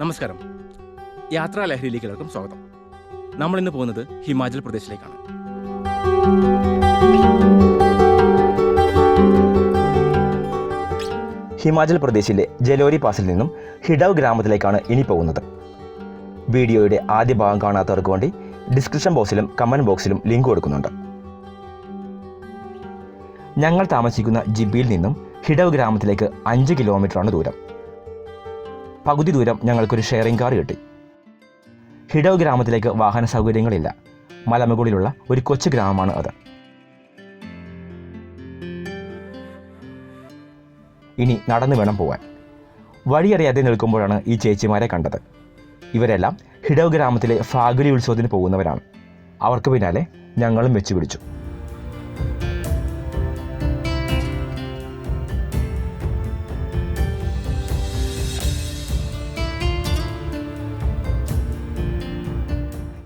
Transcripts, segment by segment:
നമസ്കാരം. യാത്രാ ലഹരിയിലേക്ക് എല്ലാവർക്കും സ്വാഗതം. നമ്മൾ ഇന്ന് പോകുന്നത് ഹിമാചൽ പ്രദേശിലേക്കാണ്. ഹിമാചൽ പ്രദേശിലെ ജലോരി പാസിൽ നിന്നും ഹിഡവ് ഗ്രാമത്തിലേക്കാണ് ഇനി പോകുന്നത്. വീഡിയോയുടെ ആദ്യ ഭാഗം കാണാത്തവർക്ക് വേണ്ടി ഡിസ്ക്രിപ്ഷൻ ബോക്സിലും കമന്റ് ബോക്സിലും ലിങ്ക് കൊടുക്കുന്നുണ്ട്. ഞങ്ങൾ താമസിക്കുന്ന ജിബിയിൽ നിന്നും ഹിഡവ് ഗ്രാമത്തിലേക്ക് അഞ്ച് കിലോമീറ്ററാണ് ദൂരം. പകുതി ദൂരം ഞങ്ങൾക്കൊരു ഷെയറിംഗ് കാർ കിട്ടി. ഹിഡവ് ഗ്രാമത്തിലേക്ക് വാഹന സൗകര്യങ്ങളില്ല. മലമുകളിലുള്ള ഒരു കൊച്ചു ഗ്രാമമാണ് അത്. ഇനി നടന്നു വേണം പോവാൻ. വഴിയറിയാതെ നിൽക്കുമ്പോഴാണ് ഈ ചേച്ചിമാരെ കണ്ടത്. ഇവരെല്ലാം ഹിഡവ് ഗ്രാമത്തിലെ ഫാഗുലി ഉത്സവത്തിന് പോകുന്നവരാണ്. അവർക്ക് പിന്നാലെ ഞങ്ങളും വെച്ചു പിടിച്ചു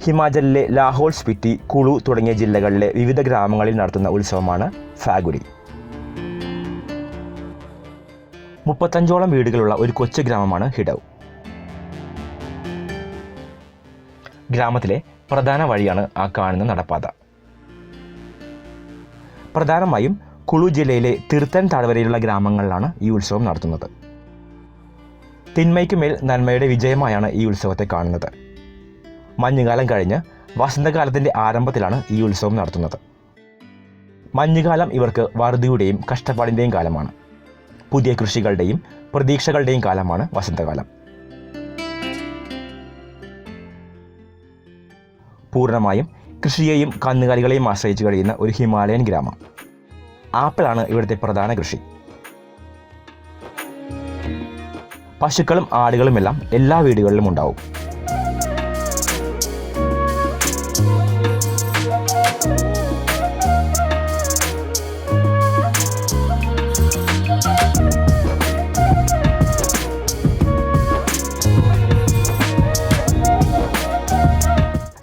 ഹിമാചലിലെ ലാഹോൾ സ്പിറ്റി കുളു തുടങ്ങിയ ജില്ലകളിലെ വിവിധ ഗ്രാമങ്ങളിൽ നടത്തുന്ന ഉത്സവമാണ് ഫാഗുരി മുപ്പത്തഞ്ചോളം വീടുകളുള്ള ഒരു കൊച്ചു ഗ്രാമമാണ് ഹിഡവ് ഗ്രാമത്തിലെ പ്രധാന വഴിയാണ് ആ കാണുന്ന നടപ്പാത. പ്രധാനമായും കുളു ജില്ലയിലെ തിർത്തൻ താഴ്വരയിലുള്ള ഗ്രാമങ്ങളിലാണ് ഈ ഉത്സവം നടത്തുന്നത്. തിന്മയ്ക്ക് മേൽ നന്മയുടെ വിജയമായാണ് ഈ ഉത്സവത്തെ കാണുന്നത്. മഞ്ഞുകാലം കഴിഞ്ഞ് വസന്തകാലത്തിന്റെ ആരംഭത്തിലാണ് ഈ ഉത്സവം നടത്തുന്നത്. മഞ്ഞുകാലം ഇവർക്ക് വറുതിയുടെയും കഷ്ടപ്പാടിന്റെയും കാലമാണ്. പുതിയ കൃഷികളുടെയും പ്രതീക്ഷകളുടെയും കാലമാണ് വസന്തകാലം. പൂർണമായും കൃഷിയെയും കന്നുകാലികളെയും ആശ്രയിച്ച് കഴിയുന്ന ഒരു ഹിമാലയൻ ഗ്രാമം. ആപ്പിളാണ് ഇവിടുത്തെ പ്രധാന കൃഷി. പശുക്കളും ആടുകളുമെല്ലാം എല്ലാ വീടുകളിലും ഉണ്ടാവും.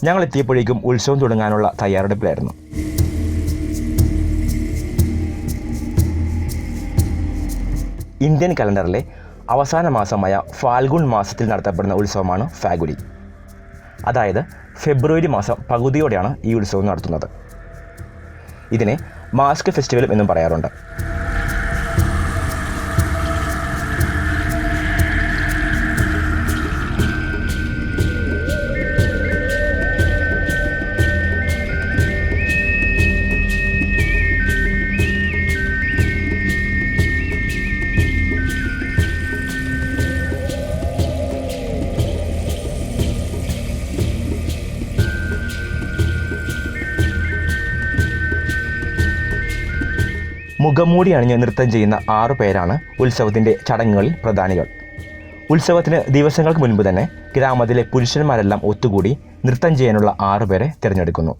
ഞങ്ങൾ എത്തിയപ്പോഴേക്കും ഉത്സവം തുടങ്ങാനുള്ള തയ്യാറെടുപ്പിലായിരുന്നു. ഇന്ത്യൻ കലണ്ടറിലെ അവസാന മാസമായ ഫാൽഗുൺ മാസത്തിൽ നടത്തപ്പെടുന്ന ഉത്സവമാണ് ഫാഗുലി അതായത് ഫെബ്രുവരി മാസം പകുതിയോടെയാണ് ഈ ഉത്സവം നടത്തുന്നത്. ഇതിനെ മാസ്ക് ഫെസ്റ്റിവലും എന്നും പറയാറുണ്ട്. മുഖംമൂടി അണിഞ്ഞ് നൃത്തം ചെയ്യുന്ന ആറു പേരാണ് ഉത്സവത്തിന്റെ ചടങ്ങുകളിൽ പ്രധാനികൾ. ഉത്സവത്തിന് ദിവസങ്ങൾക്ക് മുൻപ് തന്നെ ഗ്രാമത്തിലെ പുരുഷന്മാരെല്ലാം ഒത്തുകൂടി നൃത്തം ചെയ്യാനുള്ള ആറുപേരെ തിരഞ്ഞെടുക്കുന്നു.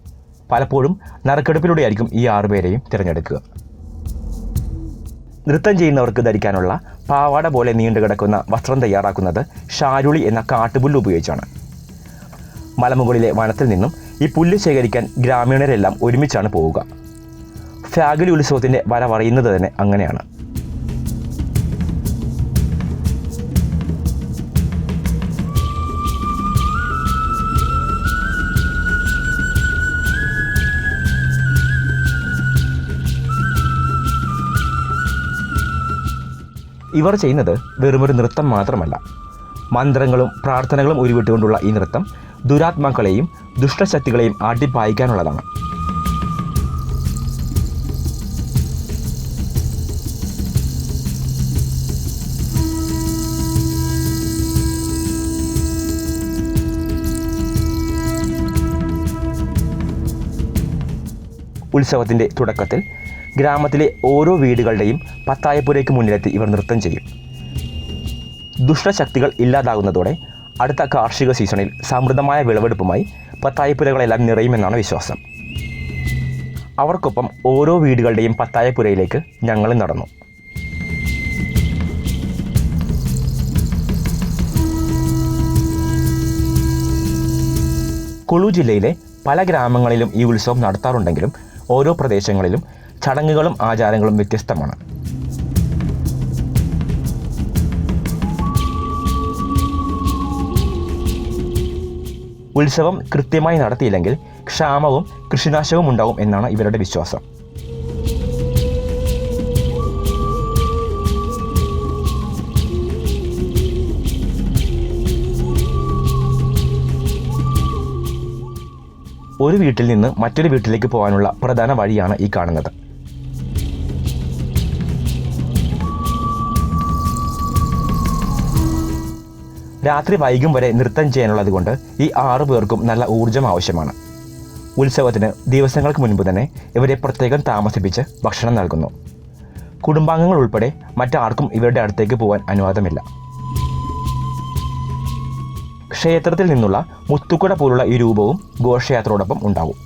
പലപ്പോഴും നറുക്കെടുപ്പിലൂടെയായിരിക്കും ഈ ആറുപേരെയും തിരഞ്ഞെടുക്കുക. നൃത്തം ചെയ്യുന്നവർക്ക് ധരിക്കാനുള്ള പാവാട പോലെ നീണ്ടു കിടക്കുന്ന വസ്ത്രം തയ്യാറാക്കുന്നത് ഷാരുളി എന്ന കാട്ടുപുല്ല് ഉപയോഗിച്ചാണ്. മലമുകളിലെ വനത്തിൽ നിന്നും ഈ പുല്ല് ശേഖരിക്കാൻ ഗ്രാമീണരെല്ലാം ഒരുമിച്ചാണ് പോവുക. ഫാഗുലി ഉത്സവത്തിന്റെ വരവറിയുന്നത് തന്നെ അങ്ങനെയാണ്. ഇവർ ചെയ്യുന്നത് വെറുമൊരു നൃത്തം മാത്രമല്ല. മന്ത്രങ്ങളും പ്രാർത്ഥനകളും ഉരുവിട്ടുകൊണ്ടുള്ള ഈ നൃത്തം ദുരാത്മാക്കളെയും ദുഷ്ടശക്തികളെയും ആട്ടിപ്പായിക്കാനുള്ളതാണ്. ഉത്സവത്തിന്റെ തുടക്കത്തിൽ ഗ്രാമത്തിലെ ഓരോ വീടുകളുടെയും പത്തായപ്പുരയ്ക്ക് മുന്നിലെത്തി ഇവർ നൃത്തം ചെയ്യും. ദുഷ്ടശക്തികൾ ഇല്ലാതാകുന്നതോടെ അടുത്ത കാർഷിക സീസണിൽ സമൃദ്ധമായ വിളവെടുപ്പുമായി പത്തായപ്പുരകളെല്ലാം നിറയുമെന്നാണ് വിശ്വാസം. അവർക്കൊപ്പം ഓരോ വീടുകളുടെയും പത്തായപ്പുരയിലേക്ക് ഞങ്ങൾ നടന്നു. കുളു ജില്ലയിലെ പല ഗ്രാമങ്ങളിലും ഈ ഉത്സവം നടത്താറുണ്ടെങ്കിലും ഓരോ പ്രദേശങ്ങളിലും ചടങ്ങുകളും ആചാരങ്ങളും വ്യത്യസ്തമാണ്. ഉത്സവം കൃത്യമായി നടത്തിയില്ലെങ്കിൽ ക്ഷാമവും കൃഷിനാശവും ഉണ്ടാവും എന്നാണ് ഇവരുടെ വിശ്വാസം. ഒരു വീട്ടിൽ നിന്ന് മറ്റൊരു വീട്ടിലേക്ക് പോകാനുള്ള പ്രധാന വഴിയാണ് ഈ കാണുന്നത്. രാത്രി വൈകും വരെ നൃത്തം ചെയ്യാനുള്ളത് കൊണ്ട് ഈ ആറു പേർക്കും നല്ല ഊർജം ആവശ്യമാണ്. ഉത്സവത്തിന് ദിവസങ്ങൾക്ക് മുൻപ് തന്നെ ഇവരെ പ്രത്യേകം താമസിപ്പിച്ച് ഭക്ഷണം നൽകുന്നു. കുടുംബാംഗങ്ങൾ ഉൾപ്പെടെ മറ്റാർക്കും ഇവരുടെ അടുത്തേക്ക് പോകാൻ അനുവാദമില്ല. ക്ഷേത്രത്തിൽ നിന്നുള്ള മുത്തുക്കുട പോലുള്ള ഈ രൂപവും ഘോഷയാത്രയോടൊപ്പം ഉണ്ടാവും.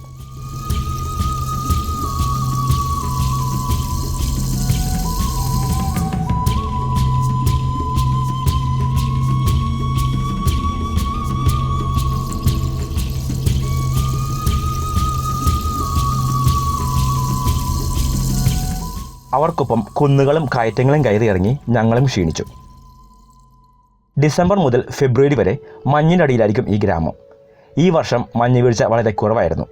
അവർക്കൊപ്പം കുന്നുകളും കയറ്റങ്ങളും കയറി ഇറങ്ങി ഞങ്ങളും ക്ഷീണിച്ചു. ഡിസംബർ മുതൽ ഫെബ്രുവരി വരെ മഞ്ഞിനടിയിലായിരിക്കും ഈ ഗ്രാമം. ഈ വർഷം മഞ്ഞ് വീഴ്ച വളരെ കുറവായിരുന്നു.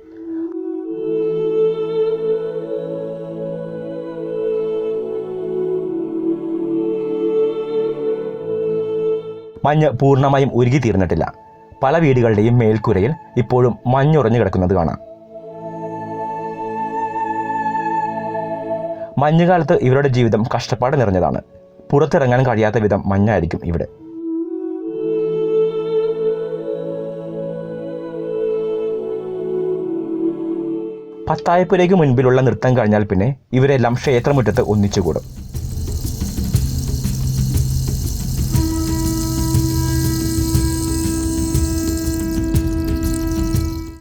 മഞ്ഞ് പൂർണമായും ഉരുകി തീർന്നിട്ടില്ല പല വീടുകളുടെയും മേൽക്കൂരയിൽ ഇപ്പോഴും മഞ്ഞുറഞ്ഞു കിടക്കുന്നത് കാണാം. മഞ്ഞുകാലത്ത് ഇവരുടെ ജീവിതം കഷ്ടപ്പാട് നിറഞ്ഞതാണ്. പുറത്തിറങ്ങാൻ കഴിയാത്ത വിധം മഞ്ഞായിരിക്കും ഇവിടെ. പത്തായപ്പുരയ്ക്ക് മുൻപിലുള്ള നൃത്തം കഴിഞ്ഞാൽ പിന്നെ ഇവരെല്ലാം ക്ഷേത്രമുറ്റത്ത് ഒന്നിച്ചുകൂടും.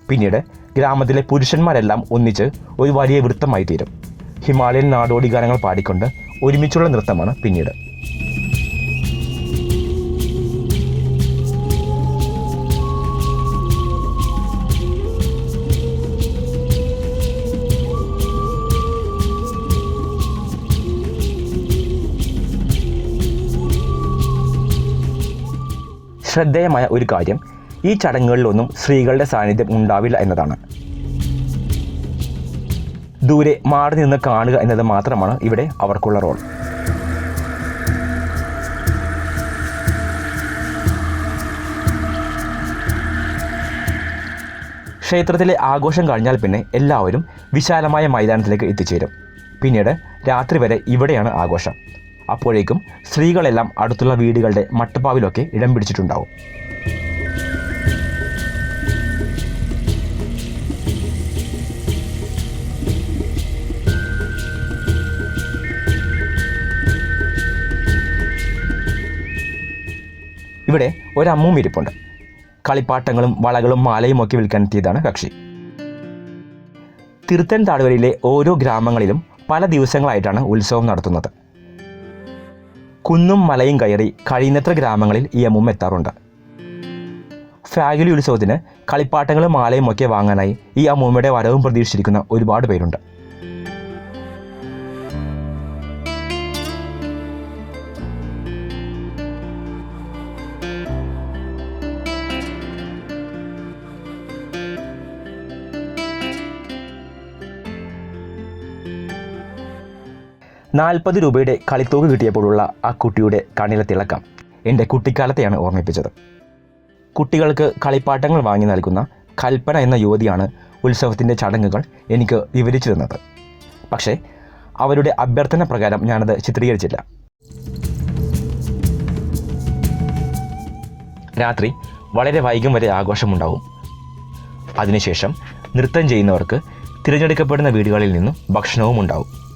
പിന്നീട് ഗ്രാമത്തിലെ പുരുഷന്മാരെല്ലാം ഒന്നിച്ച് ഒരു വലിയ വൃത്തമായി തീരും ഹിമാലയൻ നാടോടി ഗാനങ്ങൾ പാടിക്കൊണ്ട് ഒരുമിച്ചുള്ള നൃത്തമാണ് പിന്നീട്. ശ്രദ്ധേയമായ ഒരു കാര്യം ഈ ചടങ്ങുകളിലൊന്നും സ്ത്രീകളുടെ സാന്നിധ്യം ഉണ്ടാവില്ല എന്നതാണ്. ദൂരെ മാറി നിന്ന് കാണുക എന്നത് മാത്രമാണ് ഇവിടെ അവർക്കുള്ള റോൾ. ക്ഷേത്രത്തിലെ ആഘോഷം കഴിഞ്ഞാൽ പിന്നെ എല്ലാവരും വിശാലമായ മൈതാനത്തിലേക്ക് എത്തിച്ചേരും. പിന്നീട് രാത്രി വരെ ഇവിടെയാണ് ആഘോഷം. അപ്പോഴേക്കും സ്ത്രീകളെല്ലാം അടുത്തുള്ള വീടുകളുടെ മട്ടുപ്പാവിലൊക്കെ ഇടം പിടിച്ചിട്ടുണ്ടാവും. ഇവിടെ ഒരമ്മും ഇരിപ്പുണ്ട്. കളിപ്പാട്ടങ്ങളും വളകളും മാലയും ഒക്കെ വിൽക്കാൻ എത്തിയതാണ് കക്ഷി. തിരുത്തൻ താഴ്വരയിലെ ഓരോ ഗ്രാമങ്ങളിലും പല ദിവസങ്ങളായിട്ടാണ് ഉത്സവം നടത്തുന്നത്. കുന്നും മലയും കയറി കഴിയുന്നത്ര ഗ്രാമങ്ങളിൽ ഈ അമ്മും എത്താറുണ്ട്. ഫാഗുലി ഉത്സവത്തിന് കളിപ്പാട്ടങ്ങളും മാലയും ഒക്കെ വാങ്ങാനായി ഈ അമ്മൂമ്മയുടെ വരവും പ്രതീക്ഷിച്ചിരിക്കുന്ന ഒരുപാട് പേരുണ്ട്. നാൽപ്പത് രൂപയുടെ കളിത്തോക്ക് കിട്ടിയപ്പോഴുള്ള ആ കുട്ടിയുടെ കണ്ണിലെ തിളക്കം എന്റെ കുട്ടിക്കാലത്തെയാണ് ഓർമ്മിപ്പിച്ചത്. കുട്ടികൾക്ക് കളിപ്പാട്ടങ്ങൾ വാങ്ങി നൽകുന്ന കൽപ്പന എന്ന യുവതിയാണ് ഉത്സവത്തിന്റെ ചടങ്ങുകൾ എനിക്ക് വിവരിച്ചിരുന്നത്. പക്ഷേ അവരുടെ അഭ്യർത്ഥന പ്രകാരം ഞാനത് ചിത്രീകരിച്ചില്ല. രാത്രി വളരെ വൈകും വരെ ആഘോഷമുണ്ടാവും. അതിനുശേഷം നൃത്തം ചെയ്യുന്നവർക്ക് തിരഞ്ഞെടുക്കപ്പെടുന്ന വീടുകളിൽ നിന്നും ഭക്ഷണവും ഉണ്ടാവും.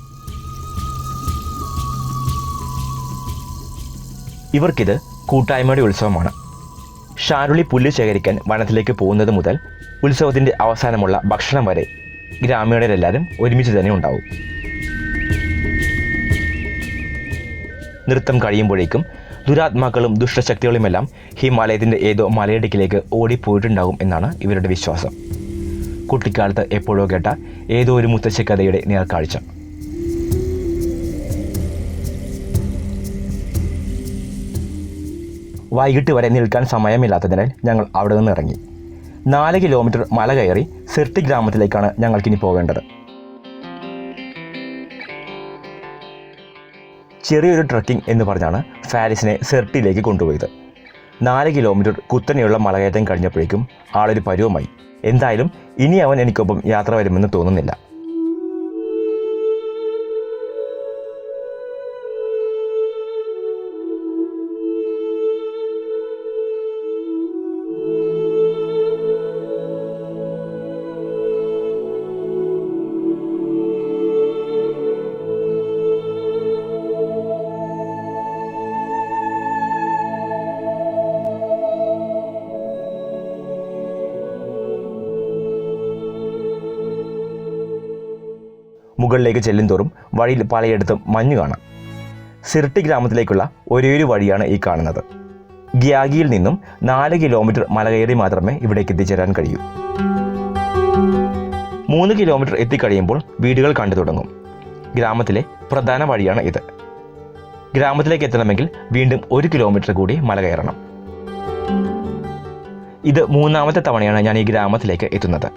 ഇവർക്കിത് കൂട്ടായ്മയുടെ ഉത്സവമാണ്. ഷാരുളി പുല്ല് ശേഖരിക്കാൻ വനത്തിലേക്ക് പോകുന്നത് മുതൽ ഉത്സവത്തിന്റെ അവസാനമുള്ള ഭക്ഷണം വരെ ഗ്രാമീണരെല്ലാവരും ഒരുമിച്ച് തന്നെ ഉണ്ടാവും. നൃത്തം കഴിയുമ്പോഴേക്കും ദുരാത്മാക്കളും ദുഷ്ടശക്തികളുമെല്ലാം ഹിമാലയത്തിന്റെ ഏതോ മലയിടുക്കിലേക്ക് ഓടിപ്പോയിട്ടുണ്ടാകും എന്നാണ് ഇവരുടെ വിശ്വാസം. കുട്ടിക്കാലത്ത് എപ്പോഴോ കേട്ട ഏതോ ഒരു മുത്തശ്ശിക്കഥയുടെ നേർക്കാഴ്ച. വൈകിട്ട് വരെ നിൽക്കാൻ സമയമില്ലാത്തതിനാൽ ഞങ്ങൾ അവിടെ നിന്ന് ഇറങ്ങി. നാല് കിലോമീറ്റർ മല കയറി സിർട്ടി ഗ്രാമത്തിലേക്കാണ് ഞങ്ങൾക്കിനി പോകേണ്ടത്. ചെറിയൊരു ട്രക്കിംഗ് എന്ന് പറഞ്ഞാണ് ഫാരിസിനെ സെർട്ടിയിലേക്ക് കൊണ്ടുപോയത്. നാല് കിലോമീറ്റർ കുത്തനെയുള്ള മലകയറ്റം കഴിഞ്ഞപ്പോഴേക്കും ആളൊരു പരുവമായി. എന്തായാലും ഇനി അവൻ എനിക്കൊപ്പം യാത്ര വരുമെന്ന് തോന്നുന്നില്ല. മുകളിലേക്ക് ചെല്ലുന്തോറും വഴിയിൽ പലയിടത്തും മഞ്ഞു കാണാം. സിർട്ടി ഗ്രാമത്തിലേക്കുള്ള ഒരേയൊരു വഴിയാണ് ഈ കാണുന്നത്. ഗ്യാഗിയിൽ നിന്നും നാല് കിലോമീറ്റർ മല കയറി മാത്രമേ ഇവിടേക്ക് എത്തിച്ചേരാൻ കഴിയൂ. മൂന്ന് കിലോമീറ്റർ എത്തിക്കഴിയുമ്പോൾ വീടുകൾ കണ്ടു തുടങ്ങും. ഗ്രാമത്തിലെ പ്രധാന വഴിയാണ് ഇത്. ഗ്രാമത്തിലേക്ക് എത്തണമെങ്കിൽ വീണ്ടും ഒരു കിലോമീറ്റർ കൂടി മല കയറണം. ഇത് മൂന്നാമത്തെ തവണയാണ് ഞാൻ ഈ ഗ്രാമത്തിലേക്ക് എത്തുന്നത്.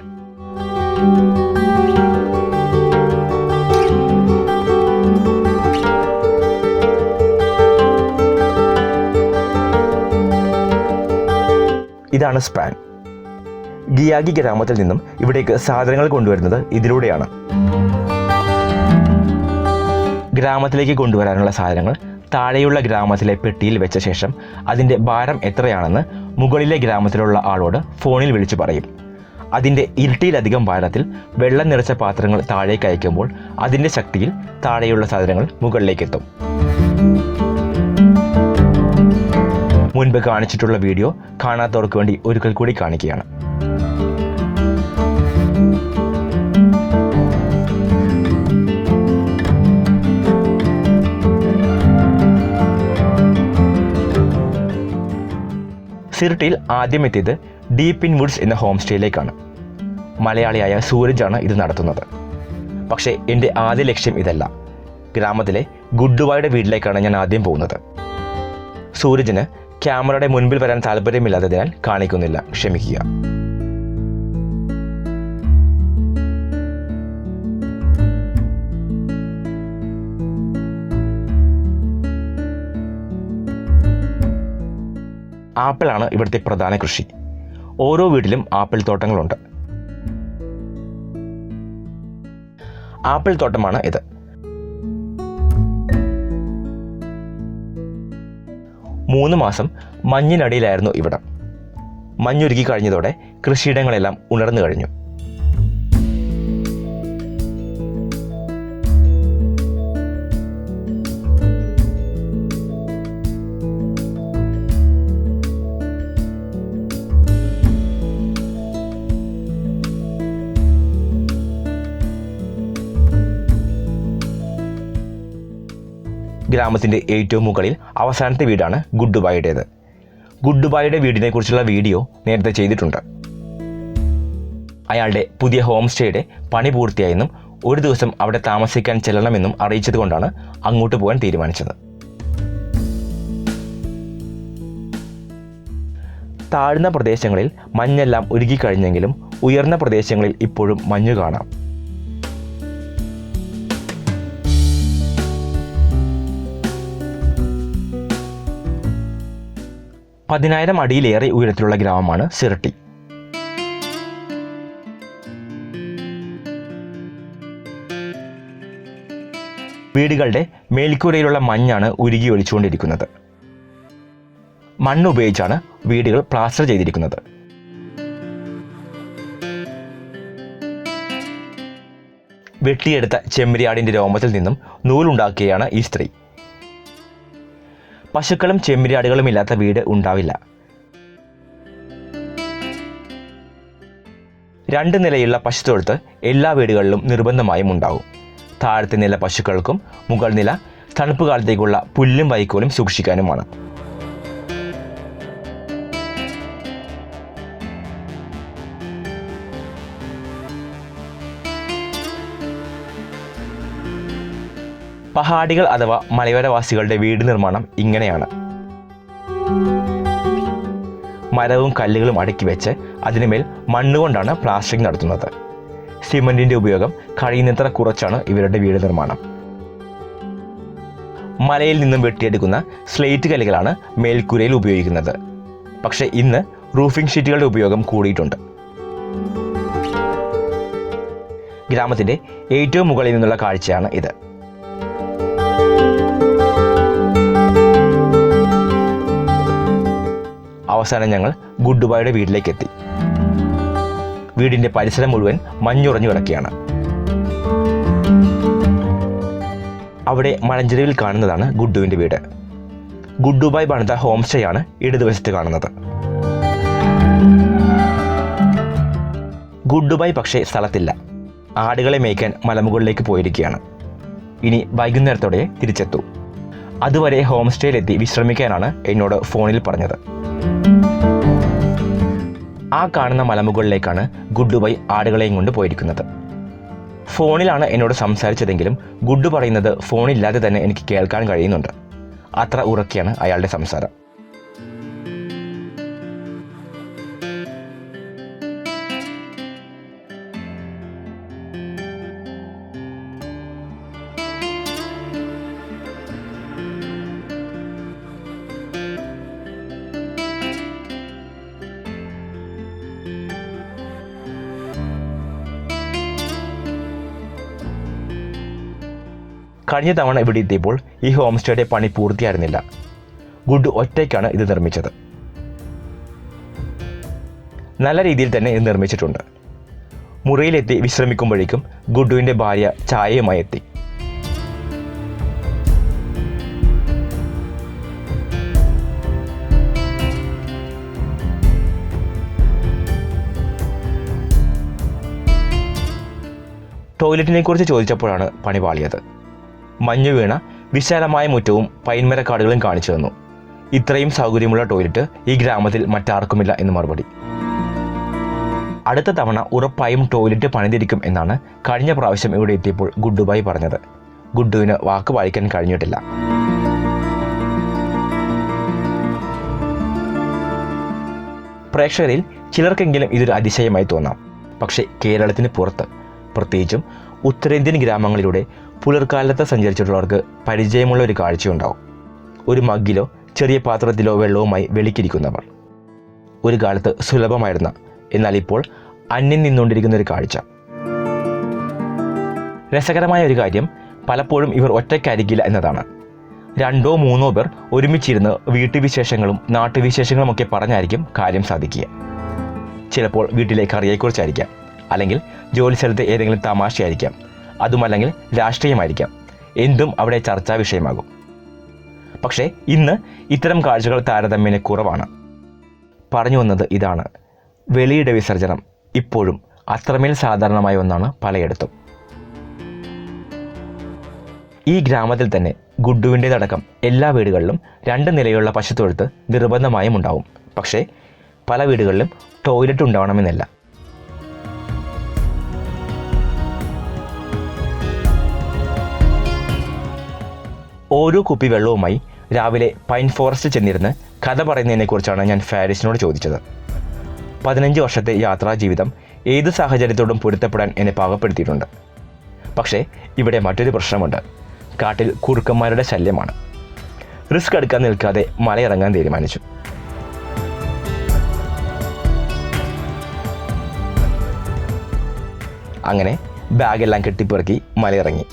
ഇതാണ് സ്പാൻ. ഗിയാഗി ഗ്രാമത്തിൽ നിന്നും ഇവിടേക്ക് സാധനങ്ങൾ കൊണ്ടുവരുന്നത് ഇതിലൂടെയാണ്. ഗ്രാമത്തിലേക്ക് കൊണ്ടുവരാനുള്ള സാധനങ്ങൾ താഴെയുള്ള ഗ്രാമത്തിലെ പെട്ടിയിൽ വെച്ച ശേഷം അതിന്റെ ഭാരം എത്രയാണെന്ന് മുകളിലെ ഗ്രാമത്തിലുള്ള ആളോട് ഫോണിൽ വിളിച്ചു പറയും. അതിന്റെ ഇരട്ടിയിലധികം ഭാരത്തിൽ വെള്ളം നിറച്ച പാത്രങ്ങൾ താഴേക്ക് അയക്കുമ്പോൾ അതിന്റെ ശക്തിയിൽ താഴെയുള്ള സാധനങ്ങൾ മുകളിലേക്ക് എത്തും മുൻപ് കാണിച്ചിട്ടുള്ള വീഡിയോ കാണാത്തവർക്ക് വേണ്ടി ഒരിക്കൽ കൂടി കാണിക്കുകയാണ്. സിർട്ടിയിൽ ആദ്യം എത്തിയത് ഡീപ്പ് ഇൻ വുഡ്സ് എന്ന ഹോം സ്റ്റേയിലേക്കാണ്. മലയാളിയായ സൂരജാണ് ഇത് നടത്തുന്നത്. പക്ഷേ എന്റെ ആദ്യ ലക്ഷ്യം ഇതല്ല. ഗ്രാമത്തിലെ ഗുഡ്ഡുവായുടെ വീട്ടിലേക്കാണ് ഞാൻ ആദ്യം പോകുന്നത്. സൂരജിന് ക്യാമറയുടെ മുൻപിൽ വരാൻ താല്പര്യമില്ലാത്തതിനാൽ കാണിക്കുന്നില്ല. ക്ഷമിക്കുക. ആപ്പിളാണ് ഇവിടുത്തെ പ്രധാന കൃഷി. ഓരോ വീട്ടിലും ആപ്പിൾ തോട്ടങ്ങളുണ്ട്. ആപ്പിൾ തോട്ടമാണ് ഇത്. മൂന്ന് മാസം മഞ്ഞിനടിയിലായിരുന്നു ഇവിടം. മഞ്ഞുരുക്കി കഴിഞ്ഞതോടെ കൃഷിയിടങ്ങളെല്ലാം ഉണർന്നു കഴിഞ്ഞു. ഗ്രാമത്തിന്റെ ഏറ്റവും മുകളിൽ അവസാനത്തെ വീടാണ് ഗുഡ്ഡുബായുടെ വീടിനെ കുറിച്ചുള്ള വീഡിയോ നേരത്തെ ചെയ്തിട്ടുണ്ട്. അയാളുടെ പുതിയ ഹോം സ്റ്റേയുടെ പണി പൂർത്തിയായെന്നും ഒരു ദിവസം അവിടെ താമസിക്കാൻ ചെല്ലണമെന്നും അറിയിച്ചതുകൊണ്ടാണ് അങ്ങോട്ട് പോകാൻ തീരുമാനിച്ചത്. താഴ്ന്ന പ്രദേശങ്ങളിൽ മഞ്ഞെല്ലാം ഉരുകിക്കഴിഞ്ഞെങ്കിലും ഉയർന്ന പ്രദേശങ്ങളിൽ ഇപ്പോഴും മഞ്ഞ് കാണാം. പതിനായിരം അടിയിലേറെ ഉയരത്തിലുള്ള ഗ്രാമമാണ് സിറട്ടി. വീടുകളുടെ മേൽക്കൂരയിലുള്ള മഞ്ഞാണ് ഉരുകി ഒലിച്ചുകൊണ്ടിരിക്കുന്നത്. മണ്ണ് ഉപയോഗിച്ചാണ് വീടുകൾ പ്ലാസ്റ്റർ ചെയ്തിരിക്കുന്നത്. വെട്ടിയെടുത്ത ചെമ്മരിയാടിന്റെ രോമത്തിൽ നിന്നും നൂലുണ്ടാക്കുകയാണ് ഈ സ്ത്രീ. പശുക്കളും ചെമ്മരിയാടുകളും ഇല്ലാത്ത വീട് ഉണ്ടാവില്ല. രണ്ട് നിലയുള്ള പശുത്തൊഴുത്ത് എല്ലാ വീടുകളിലും നിർബന്ധമായും ഉണ്ടാവും താഴത്തെ നില പശുക്കൾക്കും മുകൾ നില തണുപ്പ് കാലത്തേക്കുള്ള പുല്ലും വൈക്കോലും സൂക്ഷിക്കാനുമാണ്. പഹാഡികൾ അഥവാ മലയോരവാസികളുടെ വീട് നിർമ്മാണം ഇങ്ങനെയാണ്. മരവും കല്ലുകളും അടുക്കി വെച്ച് അതിനുമേൽ മണ്ണുകൊണ്ടാണ് പ്ലാസ്റ്ററിംഗ് നടത്തുന്നത്. സിമന്റിന്റെ ഉപയോഗം കഴിയുന്നത്ര കുറച്ചാണ് ഇവരുടെ വീട് നിർമ്മാണം. മലയിൽ നിന്നും വെട്ടിയെടുക്കുന്ന സ്ലേറ്റ് കല്ലുകളാണ് മേൽക്കൂരയിൽ ഉപയോഗിക്കുന്നത്. പക്ഷേ ഇന്ന് റൂഫിംഗ് ഷീറ്റുകളുടെ ഉപയോഗം കൂടിയിട്ടുണ്ട്. ഗ്രാമത്തിന്റെ ഏറ്റവും മുകളിൽ നിന്നുള്ള കാഴ്ചയാണ് ഇത്. അവസാനം ഞങ്ങൾ ഗുഡ്ബായുടെ വീട്ടിലേക്ക് എത്തി വീടിന്റെ പരിസരം മുഴുവൻ മഞ്ഞുറഞ്ഞു കിടക്കുകയാണ്. അവിടെ മലഞ്ചെരുവിൽ കാണുന്നതാണ് ഗുഡ്ഡുവിന്റെ വീട്. ഗുഡ്ഡുബായ് പണിത ഹോം ആണ് ഇടതുവശത്ത് കാണുന്നത്. ഗുഡ്ഡുബായ് പക്ഷേ സ്ഥലത്തില്ല. ആടുകളെ മേയ്ക്കാൻ മലമുകളിലേക്ക് പോയിരിക്കുകയാണ്. ഇനി വൈകുന്നേരത്തോടെ തിരിച്ചെത്തു. അതുവരെ ഹോം സ്റ്റേയിലെത്തി വിശ്രമിക്കാനാണ് എന്നോട് ഫോണിൽ പറഞ്ഞത്. ആ കാണുന്ന മലമുകളിലേക്കാണ് ഗുഡുബൈ ആടുകളെയും കൊണ്ട് പോയിരിക്കുന്നത്. ഫോണിലാണ് എന്നോട് സംസാരിച്ചതെങ്കിലും ഗുഡ്ഡു പറയുന്നത് ഫോണില്ലാതെ തന്നെ എനിക്ക് കേൾക്കാൻ കഴിയുന്നുണ്ട്. അത്ര ഉറക്കിയാണ് അയാളുടെ സംസാരം. കഴിഞ്ഞ തവണ ഇവിടെ എത്തിയപ്പോൾ ഈ ഹോം സ്റ്റേയുടെ പണി പൂർത്തിയായിരുന്നില്ല. ഗുഡ് ഒറ്റയ്ക്കാണ് ഇത് നിർമ്മിച്ചത്. നല്ല രീതിയിൽ തന്നെ ഇത് നിർമ്മിച്ചിട്ടുണ്ട്. മുറിയിലെത്തി വിശ്രമിക്കുമ്പോഴേക്കും ഗുഡുവിന്റെ ഭാര്യ ചായയുമായി എത്തി. ടോയ്ലറ്റിനെ കുറിച്ച് ചോദിച്ചപ്പോഴാണ് പണി പാളിയത്. മഞ്ഞു വീണ വിശാലമായ മുറ്റവും പൈൻമരക്കാടുകളും കാണിച്ചു തന്നു. ഇത്രയും സൗകര്യമുള്ള ടോയ്ലറ്റ് ഈ ഗ്രാമത്തിൽ മറ്റാർക്കുമില്ല എന്ന് മറുപടി. അടുത്ത തവണ ഉറപ്പായും ടോയ്ലറ്റ് പണിതിരിക്കും എന്നാണ് കഴിഞ്ഞ പ്രാവശ്യം ഇവിടെ എത്തിയപ്പോൾ ഗുഡുബായി പറഞ്ഞത്. ഗുഡുവിന് വാക്ക് പാലിക്കാൻ കഴിഞ്ഞിട്ടില്ല. പ്രേക്ഷകരിൽ ചിലർക്കെങ്കിലും ഇതൊരു അതിശയമായി തോന്നാം. പക്ഷേ കേരളത്തിന് പുറത്ത് പ്രത്യേകിച്ചും ഉത്തരേന്ത്യൻ ഗ്രാമങ്ങളിലൂടെ പുലർക്കാലത്ത് സഞ്ചരിച്ചിട്ടുള്ളവർക്ക് പരിചയമുള്ള ഒരു കാഴ്ചയുണ്ടാവും. ഒരു മഗ്ഗിലോ ചെറിയ പാത്രത്തിലോ വെള്ളവുമായി വെളിക്കിരിക്കുന്നവർ. ഒരു കാലത്ത് സുലഭമായിരുന്ന എന്നാൽ ഇപ്പോൾ അന്യം നിന്നുകൊണ്ടിരിക്കുന്ന ഒരു കാഴ്ച. രസകരമായ ഒരു കാര്യം പലപ്പോഴും ഇവർ ഒറ്റയ്ക്കായിരിക്കില്ല എന്നതാണ്. രണ്ടോ മൂന്നോ പേർ ഒരുമിച്ചിരുന്ന് വീട്ടുവിശേഷങ്ങളും നാട്ടുവിശേഷങ്ങളും ഒക്കെ പറഞ്ഞായിരിക്കും കാര്യം സാധിക്കുക. ചിലപ്പോൾ വീട്ടിലെ കറിയെക്കുറിച്ചായിരിക്കാം അല്ലെങ്കിൽ ജോലി സ്ഥലത്തെ ഏതെങ്കിലും തമാശയായിരിക്കാം. അതുമല്ലെങ്കിൽ രാഷ്ട്രീയമായിരിക്കാം. എന്തും അവിടെ ചർച്ചാ വിഷയമാകും. പക്ഷേ ഇന്ന് ഇത്തരം കാഴ്ചകൾ താരതമ്യേന കുറവാണ്. പറഞ്ഞു വന്നത് ഇതാണ്. വെളിയുടെ വിസർജനം ഇപ്പോഴും അത്രമേൽ സാധാരണമായ ഒന്നാണ് പലയിടത്തും. ഈ ഗ്രാമത്തിൽ തന്നെ ഗുഡുവിന്റെതടക്കം എല്ലാ വീടുകളിലും രണ്ട് നിലയുള്ള പശുത്തൊഴുത്ത് നിർബന്ധമായും ഉണ്ടാവും. പക്ഷേ പല വീടുകളിലും ടോയ്ലറ്റ് ഉണ്ടാവണമെന്നില്ല. ഓരോ കുപ്പി വെള്ളവുമായി രാവിലെ പൈൻ ഫോറസ്റ്റ് ചെന്നിരുന്ന് കഥ പറയുന്നതിനെക്കുറിച്ചാണ് ഞാൻ ഫാരിസിനോട് ചോദിച്ചത്. പതിനഞ്ച് വർഷത്തെ യാത്രാ ജീവിതം ഏത് സാഹചര്യത്തോടും പൊരുത്തപ്പെടാൻ എന്നെ പാകപ്പെടുത്തിയിട്ടുണ്ട്. പക്ഷേ ഇവിടെ മറ്റൊരു പ്രശ്നമുണ്ട്. കാട്ടിൽ കുറുക്കന്മാരുടെ ശല്യമാണ്. റിസ്ക് എടുക്കാൻ നിൽക്കാതെ മലയിറങ്ങാൻ തീരുമാനിച്ചു. അങ്ങനെ ബാഗെല്ലാം കെട്ടിപ്പിറക്കി മലയിറങ്ങി.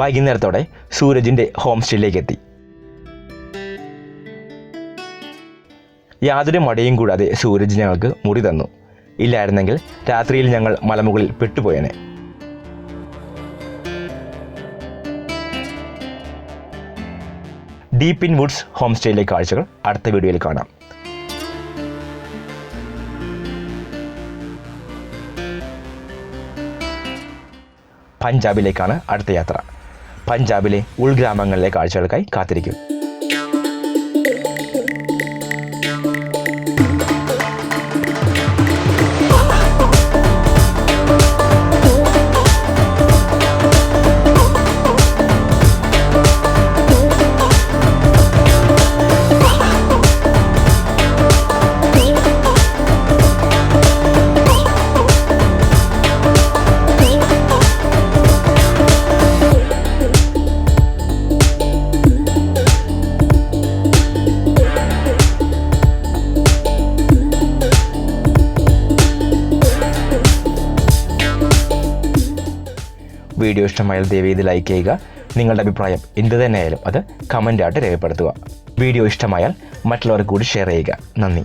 വൈകുന്നേരത്തോടെ സൂരജിന്റെ ഹോം സ്റ്റേയിലേക്ക് എത്തി. യാതൊരു മടിയും കൂടാതെ സൂരജ് ഞങ്ങൾക്ക് മുറി തന്നു. ഇല്ലായിരുന്നെങ്കിൽ രാത്രിയിൽ ഞങ്ങൾ മലമുകളിൽ പെട്ടുപോയേനെ. ഡീപ്പ് ഇൻ വുഡ്സ് ഹോം സ്റ്റേയിലെ കാഴ്ചകൾ അടുത്ത വീഡിയോയിൽ കാണാം. പഞ്ചാബിലേക്കാണ് അടുത്ത യാത്ര. പഞ്ചാബിലെ ഉൾഗ്രാമങ്ങളിലെ കാഴ്ചകൾക്കായി കാത്തിരിക്കും. വീഡിയോ ഇഷ്ടമായാൽ ദയവേത് ലൈക്ക് ചെയ്യുക. നിങ്ങളുടെ അഭിപ്രായം എന്ത് തന്നെയായാലും അത് കമന്റായിട്ട് രേഖപ്പെടുത്തുക. വീഡിയോ ഇഷ്ടമായാൽ മറ്റുള്ളവർക്ക് കൂടി ഷെയർ ചെയ്യുക. നന്ദി.